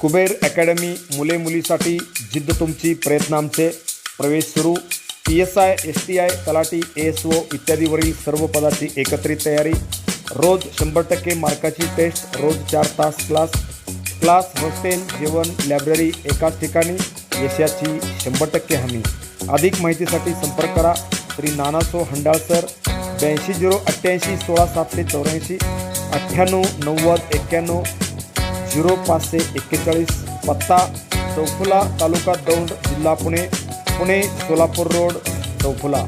Kuber academy मुले मुलीसाठी जिद्द तुमची प्रयत्न आमचे. प्रवेश सुरू. P S I S T I talathi S O इत्यादीवरील सर्व पदाची एकत्रित तयारी. रोज शंभर टक्के मार्काची टेस्ट रोज चार तास क्लास. क्लास हॉस्टेल जेवण लायब्ररी एकाच ठिकाणी. यशाची शंभर टक्के हमी. अधिक माहितीसाठी संपर्क करा. श्री नानासो हंडाळसर ब्याऐंशी झिरो अठ्ठ्याऐंशी सोळा सातशे चौऱ्याऐंशी. अठ्ठ्याण्णव नव्वद एक्क्याण्णव. झिरो पाचशे एक्केचाळीस पत्ता चौफुला तालुका दौंड जिल्हा पुणे पुणे सोलापूर रोड चौफुला.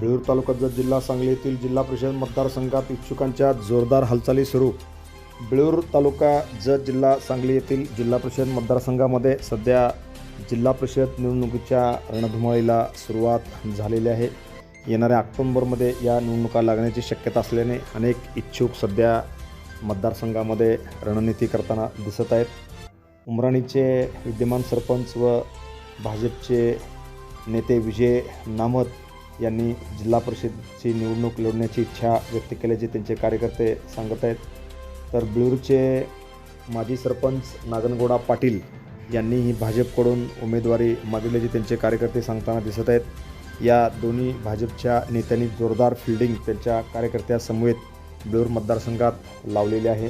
बेळूर तालुक्यात जत जिल्हा सांगली येथील जिल्हा परिषद मतदारसंघात इच्छुकांच्या जोरदार हालचाली सुरू. बेळूर तालुका जत जिल्हा सांगली येथील जिल्हा परिषद मतदारसंघामध्ये सध्या जिल्हा परिषद निवडणुकीच्या रणधुमाळीला सुरुवात झालेली आहे. येणाऱ्या ऑक्टोंबरमध्ये या निवडणुका लागण्याची शक्यता असल्याने अनेक इच्छुक सध्या मतदारसंघामध्ये रणनीती करताना दिसत आहेत. उमराणीचे विद्यमान सरपंच व भाजपचे नेते विजय नामत यांनी जिल्हा परिषदची निवडणूक लढण्याची इच्छा व्यक्त केल्याचे त्यांचे कार्यकर्ते सांगत आहेत. तर बिळूरचे माजी सरपंच नागनगोडा पाटील यांनीही भाजपकडून उमेदवारी मागितल्याचे त्यांचे कार्यकर्ते सांगताना दिसत आहेत. या दोन्ही भाजपच्या नेत्यांनी जोरदार फिल्डिंग त्यांच्या कार्यकर्त्यासमवेत बेळूर मतदारसंघात लावलेले आहे.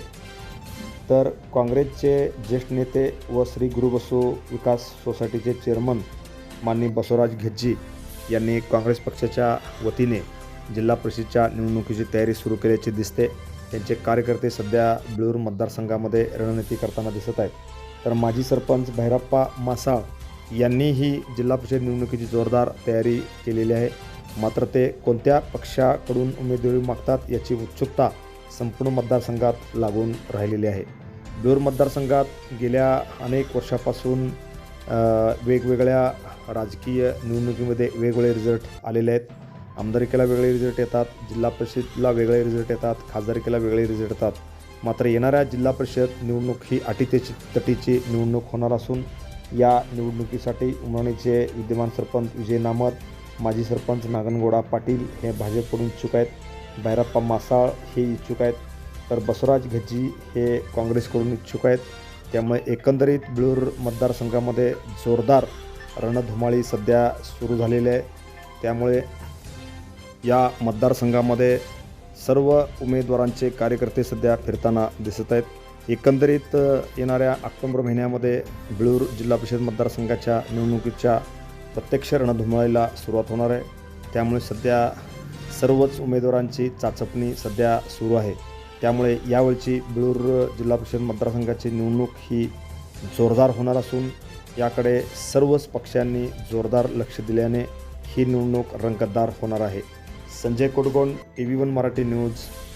तर काँग्रेसचे ज्येष्ठ नेते व श्री गुरुबसू विकास सोसायटीचे चेअरमन माननीय बसवराज घेज्जी यांनी काँग्रेस पक्षाच्या वतीने जिल्हा परिषदच्या निवडणुकीची तयारी सुरू केल्याचे दिसते. त्यांचे कार्यकर्ते सध्या बेळूर मतदारसंघामध्ये रणनीती करताना दिसत आहेत. तर माजी सरपंच भैरप्पा मासाळ यांनीही जिल्हा परिषद निवडणुकीची जोरदार तयारी केलेली आहे. मात्र ते कोणत्या पक्षाकडून उमेदवारी मागतात याची उत्सुकता संपूर्ण मतदारसंघात लागून राहिलेली आहे. दूर मतदारसंघात गेल्या अनेक वर्षापासून वेगवेगळ्या राजकीय निवडणुकीमध्ये वेगवेगळे रिझल्ट आलेले आहेत. आमदारकीला वेगळे रिझल्ट येतात जिल्हा परिषदला वेगळे रिझल्ट येतात खासदारकीला वेगळे रिझल्ट येतात. मात्र येणाऱ्या जिल्हा परिषद निवडणूक ही अटीतेची तटीची निवडणूक होणार असून या निवडणुकीसाठी उमराणीचे विद्यमान सरपंच विजय नामत माजी सरपंच नागनगोडा पाटील हे भाजपकडून इच्छुक आहेत. भैरप्पा मासाळ हे इच्छुक आहेत. तर बसवराज घज्जी हे काँग्रेसकडून इच्छुक आहेत. त्यामुळे एकंदरीत बिळूर मतदारसंघामध्ये जोरदार रणधुमाळी सध्या सुरू झालेली आहे. त्यामुळे या मतदारसंघामध्ये सर्व उमेदवारांचे कार्यकर्ते सध्या फिरताना दिसत आहेत. एकंदरीत येणाऱ्या ऑक्टोंबर महिन्यामध्ये बिळूर जिल्हा परिषद मतदारसंघाच्या निवडणुकीच्या प्रत्यक्ष रणधुमाळीला सुरुवात होणार आहे. त्यामुळे सध्या सर्वच उमेदवारांची चाचपणी सध्या सुरू आहे. त्यामुळे यावेळची बिळूर जिल्हा परिषद मतदारसंघाची निवडणूक ही जोरदार होणार असून याकडे सर्वच पक्षांनी जोरदार लक्ष दिल्याने ही निवडणूक रंगतदार होणार आहे. Sanjay Kodgond T V one Marathi news